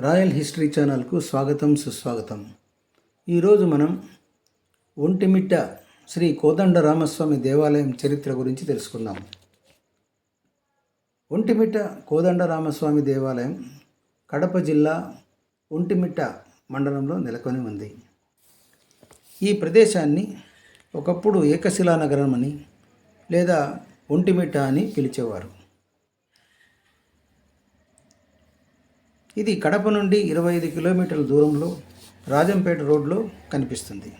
Royal history ఛానల్కు స్వాగతం సుస్వాగతం. ఈరోజు మనం ఒంటిమిట్ట శ్రీ కోదండ రామస్వామి దేవాలయం చరిత్ర గురించి తెలుసుకుందాం. ఒంటిమిట్ట కోదండ రామస్వామి దేవాలయం కడప జిల్లా ఒంటిమిట్ట మండలంలో నెలకొని ఉంది. ఈ ప్రదేశాన్ని ఒకప్పుడు ఏకశిలా నగరం అని లేదా ఒంటిమిట్ట అని పిలిచేవారు. ఇది కడప నుండి ఇరవై ఐదు కిలోమీటర్ల దూరంలో రాజంపేట రోడ్లో కనిపిస్తుంది.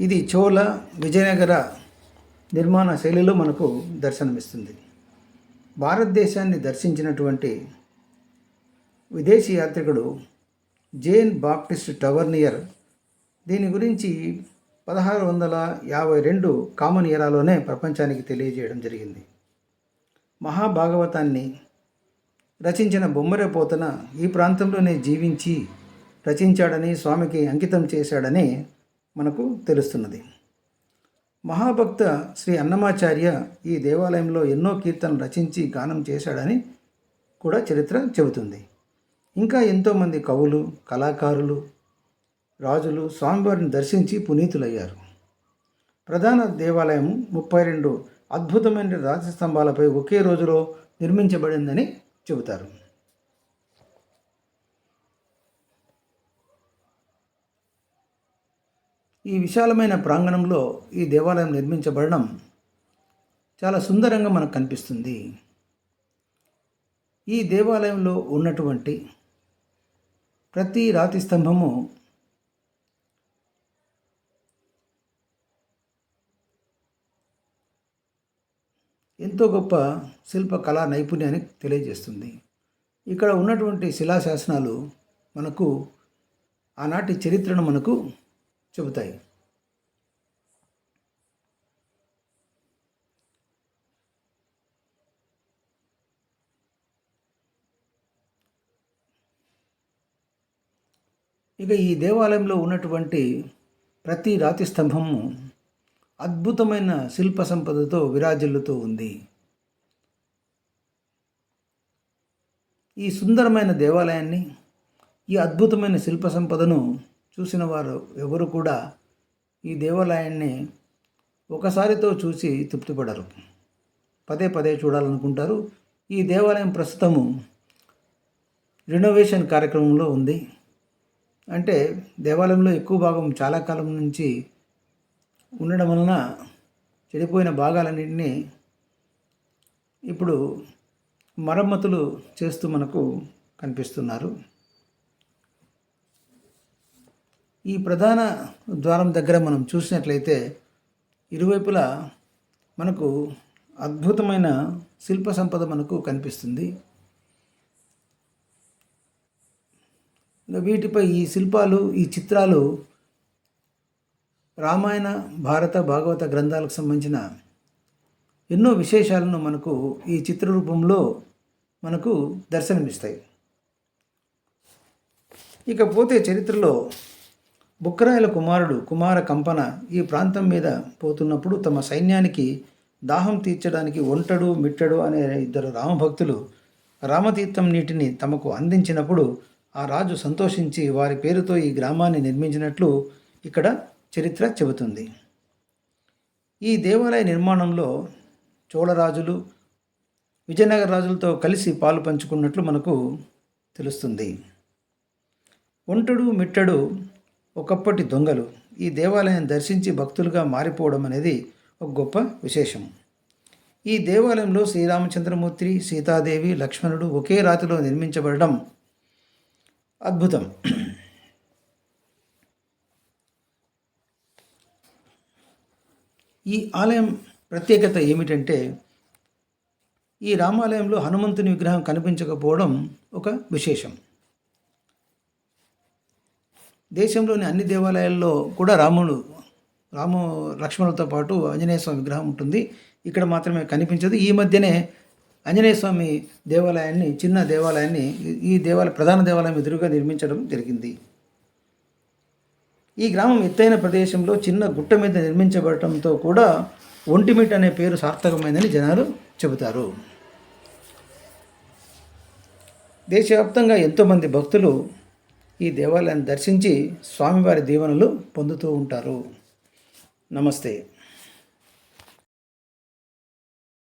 ఇది చోళ విజయనగర నిర్మాణ శైలిలో మనకు దర్శనమిస్తుంది. భారతదేశాన్ని దర్శించినటువంటి విదేశీ యాత్రికుడు జేన్ బాప్టిస్ట్ టవర్నియర్ దీని గురించి పదహారు వందల యాభై రెండు కామన్ ఇయరాలోనే ప్రపంచానికి తెలియజేయడం జరిగింది. మహాభాగవతాన్ని రచించిన బొమ్మరపోతన ఈ ప్రాంతంలోనే జీవించి రచించాడని స్వామికి అంకితం చేశాడని మనకు తెలుస్తున్నది. మహాభక్త శ్రీ అన్నమాచార్య ఈ దేవాలయంలో ఎన్నో కీర్తనలు రచించి గానం చేశాడని కూడా చరిత్ర చెబుతుంది. ఇంకా ఎంతోమంది కవులు కళాకారులు రాజులు స్వామివారిని దర్శించి పునీతులయ్యారు. ప్రధాన దేవాలయం ముప్పై రెండు అద్భుతమైన రాజస్తంభాలపై ఒకే రోజులో నిర్మించబడిందని చెబుతారు. ఈ విశాలమైన ప్రాంగణంలో ఈ దేవాలయం నిర్మించబడడం చాలా సుందరంగా మనకు కనిపిస్తుంది. ఈ దేవాలయంలో ఉన్నటువంటి ప్రతి రాతి స్తంభము ఎంతో గొప్ప శిల్ప కళా నైపుణ్యాన్ని తెలియజేస్తుంది. ఇక్కడ ఉన్నటువంటి శిలాశాసనాలు మనకు ఆనాటి చరిత్రను మనకు చెబుతాయి. ఇక ఈ దేవాలయంలో ఉన్నటువంటి ప్రతి రాతి స్తంభము అద్భుతమైన శిల్ప సంపదతో విరాజిల్లుతూ ఉంది. ఈ సుందరమైన దేవాలయాన్ని ఈ అద్భుతమైన శిల్ప సంపదను చూసిన వారు ఎవరు కూడా ఈ దేవాలయాన్ని ఒకసారితో చూసి తృప్తిపడరు. పదే పదే చూడాలనుకుంటారు. ఈ దేవాలయం ప్రస్తుతము రినోవేషన్ కార్యక్రమంలో ఉంది. అంటే దేవాలయంలో ఎక్కువ భాగం చాలా కాలం నుంచి ఉండడం వలన చెడిపోయిన భాగాలన్నింటినీ ఇప్పుడు మరమ్మతులు చేస్తూ మనకు కనిపిస్తున్నారు. ఈ ప్రధాన ద్వారం దగ్గర మనం చూసినట్లయితే ఇరువైపులా మనకు అద్భుతమైన శిల్ప సంపద మనకు కనిపిస్తుంది. వీటిపై ఈ శిల్పాలు ఈ చిత్రాలు రామాయణ భారత భాగవత గ్రంథాలకు సంబంధించిన ఎన్నో విశేషాలను మనకు ఈ చిత్రరూపంలో మనకు దర్శనమిస్తాయి. ఇకపోతే చరిత్రలో బుక్కరాయల కుమారుడు కుమార కంపన ఈ ప్రాంతం మీద పోతున్నప్పుడు తమ సైన్యానికి దాహం తీర్చడానికి ఒంటడు మిట్టడు అనే ఇద్దరు రామభక్తులు రామతీర్థం నీటిని తమకు అందించినప్పుడు ఆ రాజు సంతోషించి వారి పేరుతో ఈ గ్రామాన్ని నిర్మించినట్లు ఇక్కడ చరిత్ర చెబుతుంది. ఈ దేవాలయ నిర్మాణంలో చోళరాజులు విజయనగర రాజులతో కలిసి పాలు పంచుకున్నట్లు మనకు తెలుస్తుంది. ఒంటడు మిట్టడు ఒకప్పటి దొంగలు ఈ దేవాలయం దర్శించి భక్తులుగా మారిపోవడం అనేది ఒక గొప్ప విశేషం. ఈ దేవాలయంలో శ్రీరామచంద్రమూర్తి సీతాదేవి లక్ష్మణుడు ఒకే రాతిలో నిర్మించబడడం అద్భుతం. ఈ ఆలయం ప్రత్యేకత ఏమిటంటే ఈ రామాలయంలో హనుమంతుని విగ్రహం కనిపించకపోవడం ఒక విశేషం. దేశంలోని అన్ని దేవాలయాల్లో కూడా రాముడు రాము లక్ష్మణులతో పాటు ఆంజనేయ స్వామి విగ్రహం ఉంటుంది. ఇక్కడ మాత్రమే కనిపించదు. ఈ మధ్యనే ఆంజనేయ స్వామి దేవాలయాన్ని చిన్న దేవాలయాన్ని ఈ దేవాలయ ప్రధాన దేవాలయం ఎదురుగా నిర్మించడం జరిగింది. ఈ గ్రామం ఎత్తైన ప్రదేశంలో చిన్న గుట్ట మీద నిర్మించబడటంతో కూడా ఒంటిమిట్ అనే పేరు సార్థకమైందని జనాలు చెబుతారు. దేశవ్యాప్తంగా ఎంతోమంది భక్తులు ఈ దేవాలయాన్ని దర్శించి స్వామివారి దీవెనలు పొందుతూ ఉంటారు. నమస్తే.